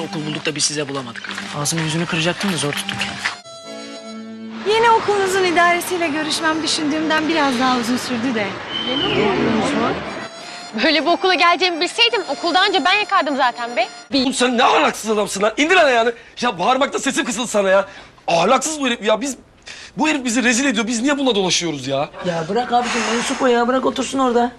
okul bulduk da biz size bulamadık. Ağzımın yüzünü kıracaktım da zor tuttum kendimi. Yeni okulunuzun idaresiyle görüşmem düşündüğümden biraz daha uzun sürdü de. Böyle bir okula geleceğimi bilseydim okuldan önce ben yakardım zaten be. Oğlum sen ne ahlaksız adamsın lan. İndir ayağını. Ya bağırmakta sesim kısıldı sana ya. Ahlaksız bu herif ya. Biz bu herif bizi rezil ediyor. Biz niye bununla dolaşıyoruz ya? Ya bırak abicim mensup o ya bırak otursun orada.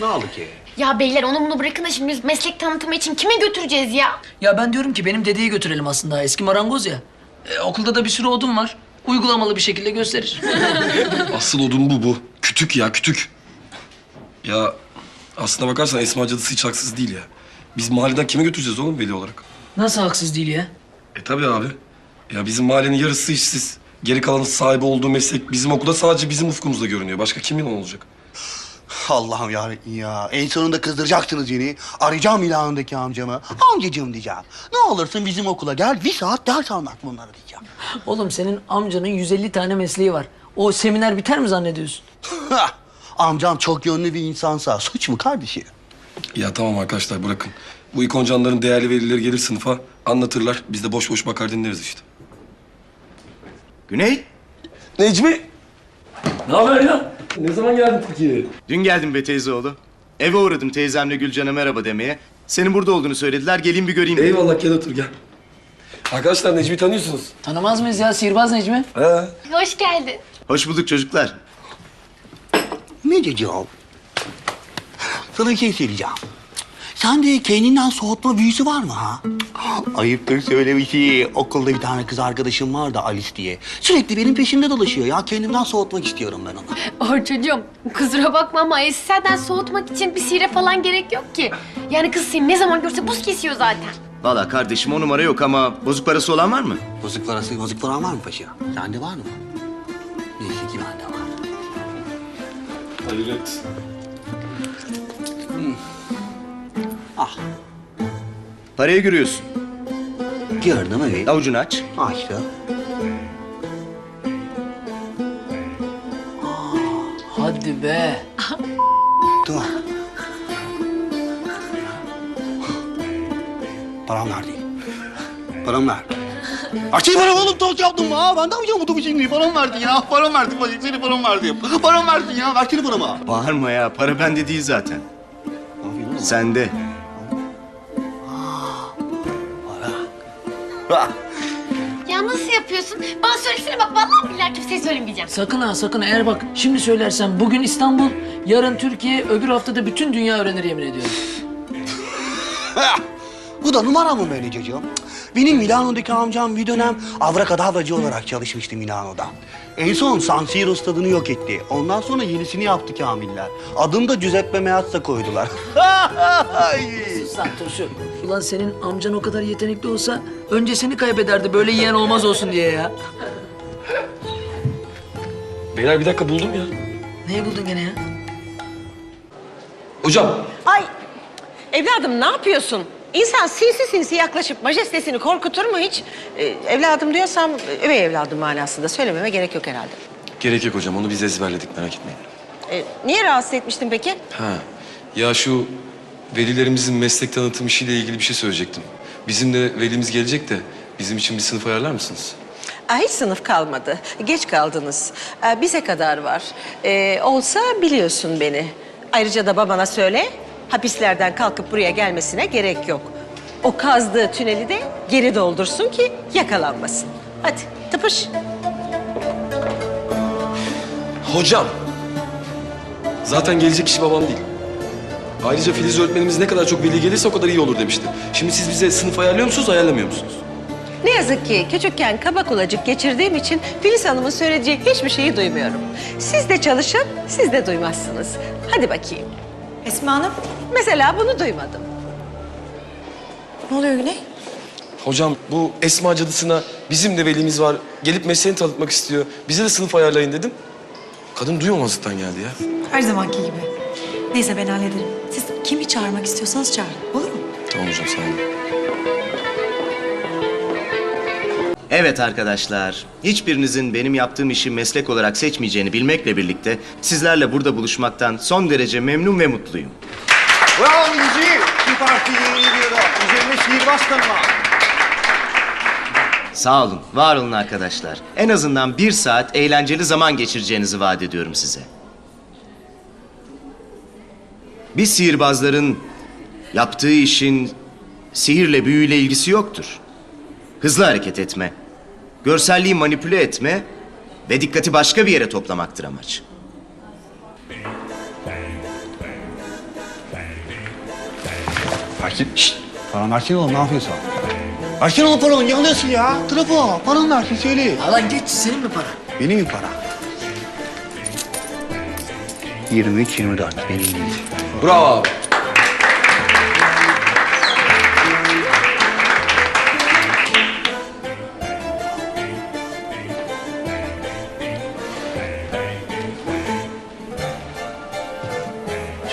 Ne oldu ki? Ya beyler onu bunu bırakın da şimdi biz meslek tanıtımı için kime götüreceğiz ya? Ya ben diyorum ki benim dedeyi götürelim aslında eski marangoz ya. E, okulda da bir sürü odun var. Uygulamalı bir şekilde gösterir. Asıl odun bu bu. Kütük ya kütük. Ya aslına bakarsan Esma cadısı hiç haksız değil ya. Biz mahalleden kime götüreceğiz oğlum veli olarak? Nasıl haksız değil ya? E tabii abi. Ya bizim mahallenin yarısı işsiz. Geri kalanı sahibi olduğu meslek bizim okulda sadece bizim ufkumuzda görünüyor. Başka kimin olacak? Allah'ım yarabbim ya. En sonunda kızdıracaksınız beni. Arayacağım ilanındaki amcamı. Amcacığım diyeceğim. Ne olursun bizim okula gel. Bir saat ders almak bunları diyeceğim. Oğlum senin amcanın 150 tane mesleği var. O seminer biter mi zannediyorsun? Amcam çok yönlü bir insansa suç mu kardeşim? Ya tamam arkadaşlar bırakın. Bu ikoncanların değerli velileri gelir sınıfa anlatırlar. Biz de boş boş bakar dinleriz işte. Güney, Necmi! Ne haber ya? Ne zaman geldin Türkiye'ye? dün geldim be teyzeoğlu. Eve uğradım teyzemle Gülcan'a merhaba demeye. Senin burada olduğunu söylediler, geleyim bir göreyim dedim. Eyvallah gel otur gel. Arkadaşlar Necmi tanıyorsunuz. Tanımaz mıyız ya sihirbaz Necmi? He. Hoş geldin. Hoş bulduk çocuklar. Mececiğim. Sana bir şey söyleyeceğim. Sende kendinden soğutma büyüsü var mı ha? Ayıptır söylemesi. Okulda bir tane kız arkadaşım var da Alice diye. Sürekli benim peşimde dolaşıyor ya. Kendimden soğutmak istiyorum ben onu. Çocuğum kusura bakma ama senden soğutmak için bir sihire falan gerek yok ki. Yani kız seni ne zaman görse buz kesiyor zaten. Valla kardeşim o numara yok ama bozuk parası olan var mı? Bozuk parası, bozuk paran var mı paşa? Sende var mı? Neyse ki bende var. Hayret. Ah, Parayı görüyorsun. gördüm evet. Avucunu aç. Açtı. Hadi be. Tamam. Param nerede? Param nerede? Açayım param oğlum toz yaptım ha. Ben de yapacağım bu şimdi. Param verdin ya. Param verdin bacım. Senin param verdim. Param verdin ya. Versene paramı. Bağırma ya, para bende değil zaten. Sende. Ya nasıl yapıyorsun? Bana söylesene bak vallahi billahi kimseye söylemeyeceğim. Sakın ha sakın eğer bak şimdi söylersen bugün İstanbul, yarın Türkiye, öbür haftada bütün dünya öğrenir yemin ediyorum. Ha. Bu da numara mı böyle çocuğum? Benim Milano'daki amcam bir dönem avrakadavracı olarak çalışmıştı Milano'da. En son San Siro stadını yok etti. Ondan sonra yenisini yaptı Kamiller. Adını da Giuseppe Meazza koydular. Turşu. Ulan senin amcan o kadar yetenekli olsa önce seni kaybederdi böyle yiyen olmaz olsun diye ya. Beyler bir dakika buldum ya. Neyi buldun gene ya? Hocam Ay evladım ne yapıyorsun? İnsan sinsi sinsi yaklaşıp majestesini korkutur mu hiç? Ee, evladım diyorsam üvey evladım manasında söylememe gerek yok herhalde. Gerek yok hocam onu biz ezberledik merak etmeyin. Ee, niye rahatsız etmiştin peki? Ha ya şu velilerimizin meslek tanıtım işiyle ilgili bir şey söyleyecektim. Bizim de velimiz gelecek de bizim için bir sınıf ayarlar mısınız? Aa, hiç sınıf kalmadı. Geç kaldınız. Aa, bize kadar var. Ee, olsa biliyorsun beni. Ayrıca da babana söyle, hapislerden kalkıp buraya gelmesine gerek yok. O kazdığı tüneli de geri doldursun ki yakalanmasın. Hadi tıpış. Hocam. Zaten gelecek kişi babam değil. Ayrıca Filiz öğretmenimiz ne kadar çok veli gelirse o kadar iyi olur demişti. Şimdi siz bize sınıf ayarlıyor musunuz, ayarlamıyor musunuz? Ne yazık ki küçükken kaba kulacık geçirdiğim için Filiz Hanım'ın söyleyeceği hiçbir şeyi duymuyorum. Siz de çalışın, siz de duymazsınız. Hadi bakayım. Esma Hanım, Mesela bunu duymadım. ne oluyor Güney? Hocam bu Esma cadısına bizim de velimiz var. Gelip mesleğini tanıtmak istiyor. Bize de sınıf ayarlayın dedim. Kadın duymamazlıktan geldi ya. Her zamanki gibi. Neyse ben hallederim. Kimi çağırmak istiyorsanız çağırın. Olur mu? Tamam hocam sağ olun. Evet arkadaşlar, hiçbirinizin benim yaptığım işi meslek olarak seçmeyeceğini bilmekle birlikte sizlerle burada buluşmaktan son derece memnun ve mutluyum. Bravo Minci. Bir partiyi yeni geliyor. Üzerine sihirbaz tanıma. Sağ olun, var olun arkadaşlar. En azından bir saat eğlenceli zaman geçireceğinizi vaat ediyorum size. Biz sihirbazların yaptığı işin sihirle büyüyle ilgisi yoktur. Hızlı hareket etme, görselliği manipüle etme ve dikkati başka bir yere toplamaktır amaç. Versin. Şşt. Paran versene oğlum ne yapıyorsun? Versene oğlum paranı ne alıyorsun ya? Trafo paranı versin söyle. Alan geç senin mi para? Benim mi para? 23 24 benim değil. Bravo abi.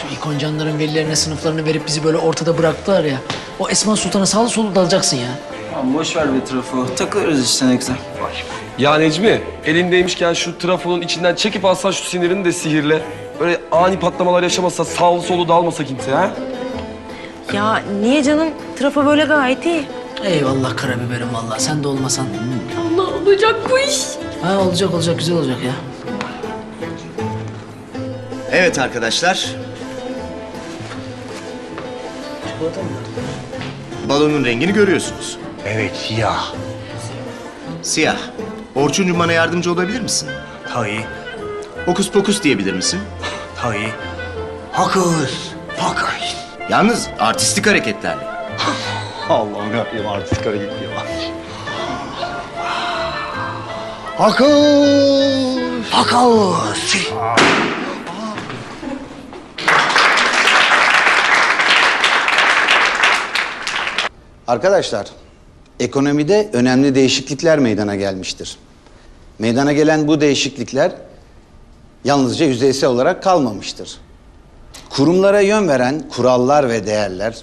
Şu ikoncanların velilerine sınıflarını verip bizi böyle ortada bıraktılar ya. O Esma Sultan'a sağlı solu dalacaksın ya. Aman boş ver be trafo. Takılırız işte ne güzel. Ya Necmi, elindeymişken şu trafonun içinden çekip alsan şu sinirini de sihirle. Böyle ani patlamalar yaşamasa, sağlı solu dalmasa kimse ha? Ya niye canım? Trafo böyle gayet iyi. Eyvallah karabiberim vallahi sen de olmasan. Allah olacak bu iş. Ha olacak olacak güzel olacak ya. Evet arkadaşlar, Çikolata mı? balonun rengini görüyorsunuz. Evet siyah. Siyah. Orçuncuğum bana yardımcı olabilir misin? Tabii. Hokus pokus diyebilir misin? Tabii. Hakus. Hakus. Yalnız artistik hareketlerle. Allah'ım yarabbim artık kara gidiyor. Hakus. Hakus. Arkadaşlar, ekonomide önemli değişiklikler meydana gelmiştir. Meydana gelen bu değişiklikler yalnızca yüzeysel olarak kalmamıştır. Kurumlara yön veren kurallar ve değerler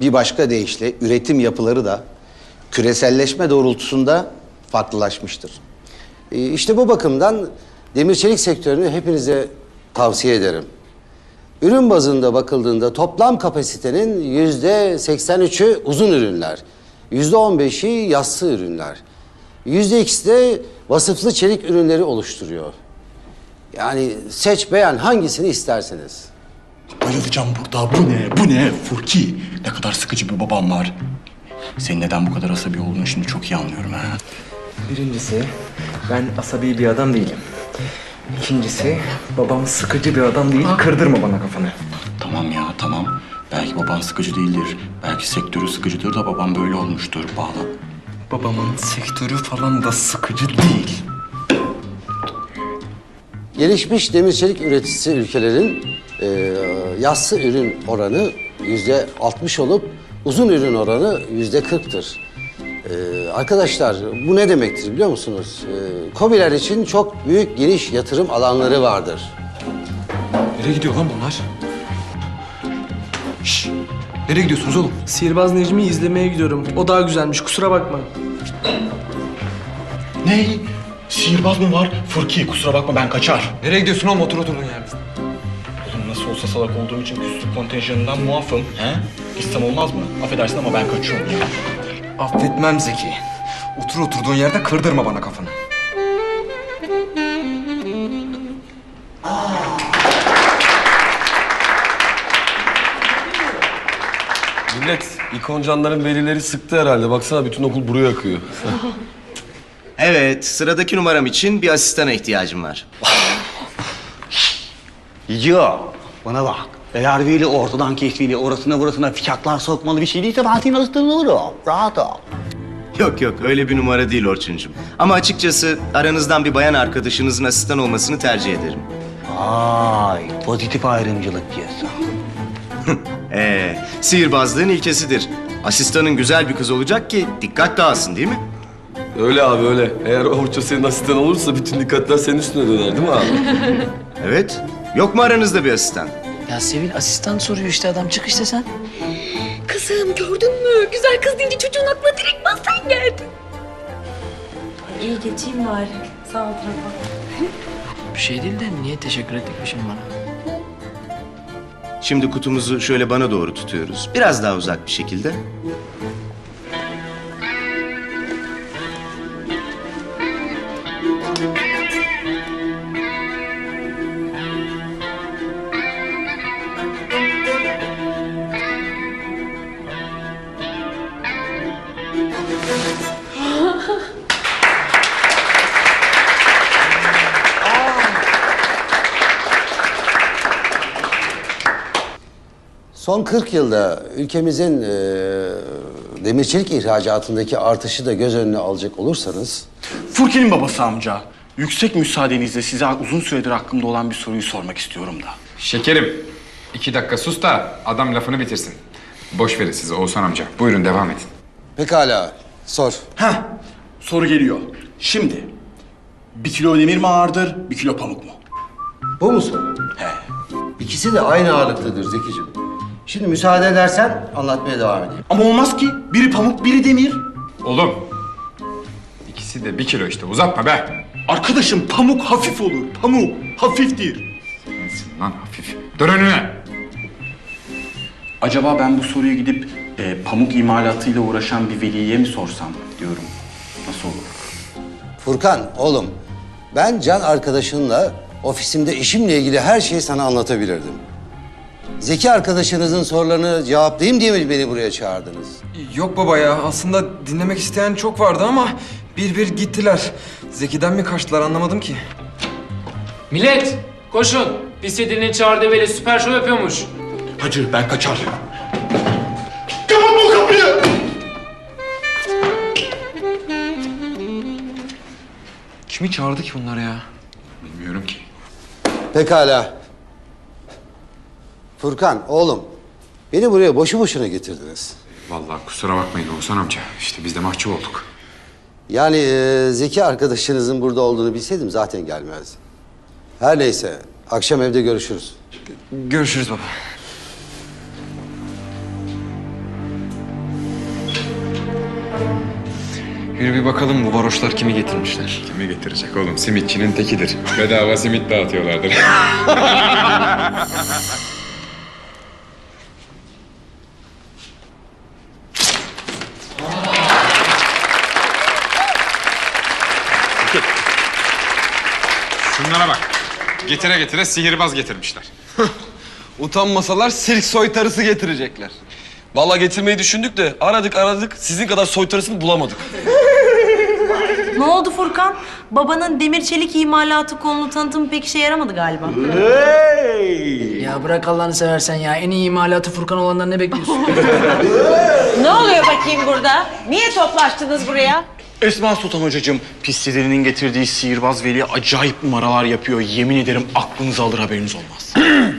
bir başka deyişle üretim yapıları da küreselleşme doğrultusunda farklılaşmıştır. Ee, İşte bu bakımdan demir çelik sektörünü hepinize tavsiye ederim. Ürün bazında bakıldığında toplam kapasitenin yüzde 83'ü uzun ürünler, yüzde 15'i yassı ürünler, yüzde ikisi de vasıflı çelik ürünleri oluşturuyor. Yani seç beğen hangisini isterseniz. Bayılacağım burada. Bu ne? Bu ne? Furki. Ne kadar sıkıcı bir babam var. Senin neden bu kadar asabi olduğunu şimdi çok iyi anlıyorum ha. Birincisi ben asabi bir adam değilim. İkincisi babam sıkıcı bir adam değil. Kırdırma bana kafanı. Tamam ya tamam. Belki baban sıkıcı değildir. Belki sektörü sıkıcıdır da babam böyle olmuştur. Bağla. Babamın sektörü falan da sıkıcı değil. Gelişmiş demir çelik üreticisi ülkelerin e, yassı ürün oranı yüzde 60 olup uzun ürün oranı yüzde 40'tır. E, arkadaşlar bu ne demektir biliyor musunuz? E, KOBİ'ler için çok büyük geniş yatırım alanları vardır. Nereye gidiyor lan bunlar? Şşş! Nereye gidiyorsunuz oğlum? Sihirbaz Necmi'yi izlemeye gidiyorum. O daha güzelmiş kusura bakma. Ne? Sihirbaz mı var? Furki kusura bakma ben kaçar. Nereye gidiyorsun oğlum? Otur oturduğun yerde. Oğlum nasıl olsa salak olduğum için küslük kontenjanından muafım. He? Gitsem olmaz mı? Affedersin ama ben kaçıyorum ya. Affetmem Zeki. Otur oturduğun yerde kırdırma bana kafanı. Millet, ikoncanların velileri sıktı herhalde. Baksana bütün okul buraya akıyor. Evet, sıradaki numaram için bir asistana ihtiyacım var. Yo, bana bak. Eğer veli ortadan kesmeli, orasına burasına fişaklar sokmalı bir şey değilse ben asistanın olurum. Rahat ol. Yok yok, öyle bir numara değil Orçuncuğum. Ama açıkçası aranızdan bir bayan arkadaşınızın asistan olmasını tercih ederim. Ay, pozitif ayrımcılık diyorsun. Ee, sihirbazlığın ilkesidir. Asistanın güzel bir kız olacak ki dikkat dağılsın değil mi? Öyle abi öyle. Eğer Orço senin asistan olursa bütün dikkatler senin üstüne döner değil mi abi? Evet. Yok mu aranızda bir asistan? Ya Sevil asistan soruyor işte adam çık işte sen. Kızım gördün mü? Güzel kız deyince çocuğun aklına direkt bas sen geldin. İyi geçeyim bari. Sağ ol Trafo. Bir şey değil de niye teşekkür ettik şimdi bana? Şimdi kutumuzu şöyle bana doğru tutuyoruz. Biraz daha uzak bir şekilde. Son 40 yılda ülkemizin e, demirçilik ihracatındaki artışı da göz önüne alacak olursanız Furki'nin babası amca. Yüksek müsaadenizle size uzun süredir aklımda olan bir soruyu sormak istiyorum da. Şekerim, iki dakika sus da adam lafını bitirsin. Boş verin size Oğuzhan amca. Buyurun devam edin. Pekala, sor. Heh, soru geliyor. Şimdi, bir kilo demir mi ağırdır, bir kilo pamuk mu? Bu mu soru? He. İkisi de aynı ağırlıktadır Zekicim. Şimdi müsaade edersen anlatmaya devam edeyim. Ama olmaz ki. Biri pamuk, biri demir. Oğlum, ikisi de bir kilo işte. Uzatma be. Arkadaşım pamuk hafif olur. Pamuk hafiftir. Lan hafif. Dön önüne. Acaba ben bu soruyu gidip e, pamuk imalatıyla uğraşan bir veliye mi sorsam diyorum. Nasıl olur? Furkan, oğlum. Ben Can arkadaşınla ofisimde işimle ilgili her şeyi sana anlatabilirdim. Zeki arkadaşınızın sorularını cevaplayayım diye mi beni buraya çağırdınız? Yok baba ya aslında dinlemek isteyen çok vardı ama bir bir gittiler. Zeki'den mi kaçtılar anlamadım ki. Millet koşun. Bisidinin çağırdığı veli süper şov yapıyormuş. Hacı ben kaçar. Kapat bu kapıyı! Kimi çağırdı ki bunlar ya? Bilmiyorum ki. Pekala. Furkan, oğlum. Beni buraya boşu boşuna getirdiniz. Vallahi kusura bakmayın Oğuzhan amca. İşte biz de mahcup olduk. Yani e, Zeki arkadaşınızın burada olduğunu bilseydim zaten gelmezdim. Her neyse, akşam evde görüşürüz. Görüşürüz baba. Yürü bir bakalım bu varoşlar kimi getirmişler. Kimi getirecek oğlum? Simitçinin tekidir. Bedava simit dağıtıyorlardır. Getire getire sihirbaz getirmişler. Utanmasalar sirk soytarısı getirecekler. Vallahi getirmeyi düşündük de aradık aradık sizin kadar soytarısını bulamadık. Ne oldu Furkan? Babanın demir çelik imalatı konulu tanıtımı pek işe yaramadı galiba. Ya bırak Allah'ını seversen ya. En iyi imalatı Furkan olandan ne bekliyorsun? Ne oluyor bakayım burada? Niye toplaştınız buraya? Esma Sultan hocacığım, Pistilerinin getirdiği sihirbaz veli acayip numaralar yapıyor. Yemin ederim aklınızı alır haberiniz olmaz.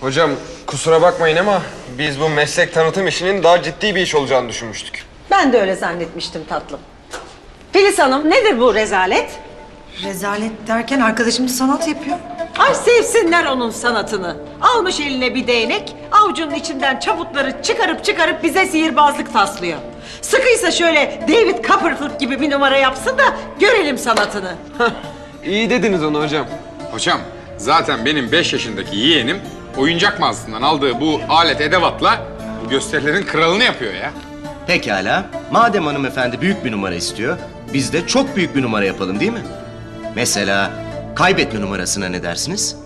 Hocam kusura bakmayın ama biz bu meslek tanıtım işinin daha ciddi bir iş olacağını düşünmüştük. Ben de öyle zannetmiştim tatlım. Filiz Hanım nedir bu rezalet? Rezalet derken arkadaşımız sanat yapıyor. Ay sevsinler onun sanatını. Almış eline bir değnek, avucunun içinden çabukları çıkarıp çıkarıp bize sihirbazlık taslıyor. Sıkıysa şöyle David Copperfield gibi bir numara yapsın da görelim sanatını. İyi dediniz onu hocam. Hocam zaten benim 5 yaşındaki yeğenim oyuncak mağazasından aldığı bu alet edevatla bu gösterilerin kralını yapıyor ya. Pekala. Madem hanımefendi büyük bir numara istiyor, biz de çok büyük bir numara yapalım değil mi? Mesela kaybetme numarasına ne dersiniz?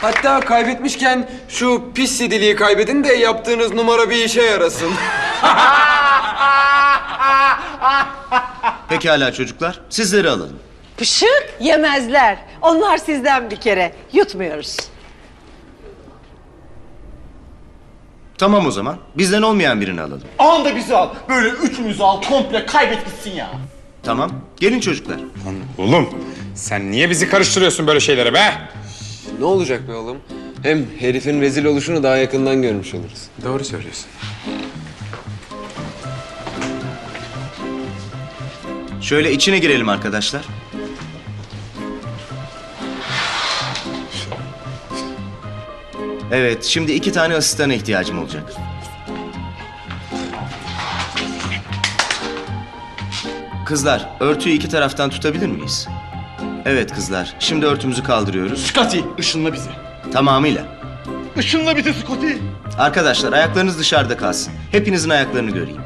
Hatta kaybetmişken şu pis sidiliği kaybedin de yaptığınız numara bir işe yarasın. Pekala çocuklar, sizleri alalım. Pışık yemezler. Onlar sizden bir kere. Yutmuyoruz. Tamam o zaman. Bizden olmayan birini alalım. Anda bizi al. Böyle üçümüzü al komple kaybet gitsin ya. Tamam. Gelin çocuklar. Oğlum sen niye bizi karıştırıyorsun böyle şeylere be? ne olacak be oğlum? Hem herifin rezil oluşunu daha yakından görmüş oluruz. Doğru söylüyorsun. Şöyle içine girelim arkadaşlar. Evet, şimdi iki tane asistana ihtiyacım olacak. Kızlar, örtüyü iki taraftan tutabilir miyiz? Evet kızlar, şimdi örtümüzü kaldırıyoruz. Scotty ışınla bizi. Tamamıyla. Işınla bizi Scotty. Arkadaşlar ayaklarınız dışarıda kalsın. Hepinizin ayaklarını göreyim.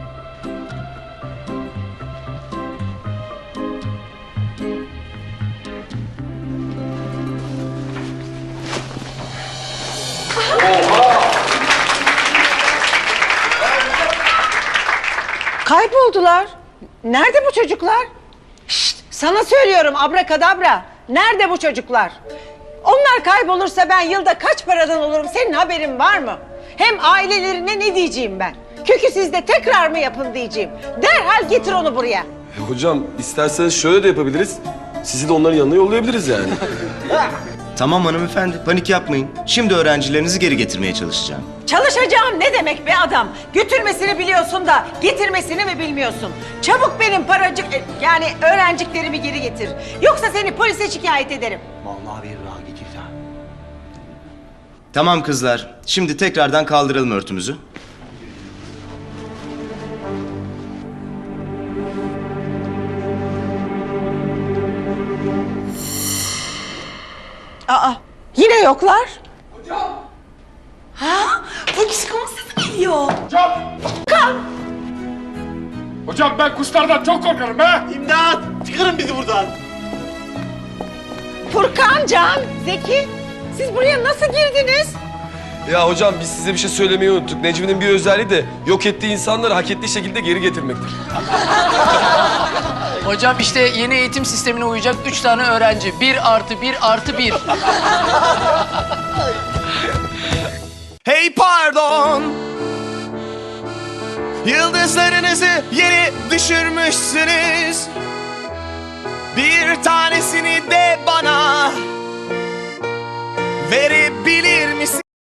Nerede bu çocuklar? Şşt, sana söylüyorum abrakadabra. Nerede bu çocuklar? Onlar kaybolursa ben yılda kaç paradan olurum senin haberin var mı? Hem ailelerine ne diyeceğim ben? Kökü sizde tekrar mı yapın diyeceğim. Derhal getir onu buraya. E, hocam isterseniz şöyle de yapabiliriz. Sizi de onların yanına yollayabiliriz yani. Tamam hanımefendi, panik yapmayın. Şimdi öğrencilerinizi geri getirmeye çalışacağım. Çalışacağım ne demek be adam? Götürmesini biliyorsun da getirmesini mi bilmiyorsun? Çabuk benim paracık e, yani öğrenciklerimi geri getir. Yoksa seni polise şikayet ederim. Vallahi bir ha. Tamam kızlar, şimdi tekrardan kaldıralım örtümüzü. Yine yoklar. Ha? Bu psikomuz sesi geliyor. Hocam ben kuşlardan çok korkarım be. İmdat! Çıkarın bizi buradan. Furkan, Can, Zeki siz buraya nasıl girdiniz? Ya hocam biz size bir şey söylemeyi unuttuk. Necmi'nin bir özelliği de yok ettiği insanları hak ettiği şekilde geri getirmektir. Hocam işte yeni eğitim sistemine uyacak üç tane öğrenci. Bir artı bir artı bir. Hey pardon Yıldızlarınızı yere düşürmüşsünüz Bir tanesini de bana Verebilir misin?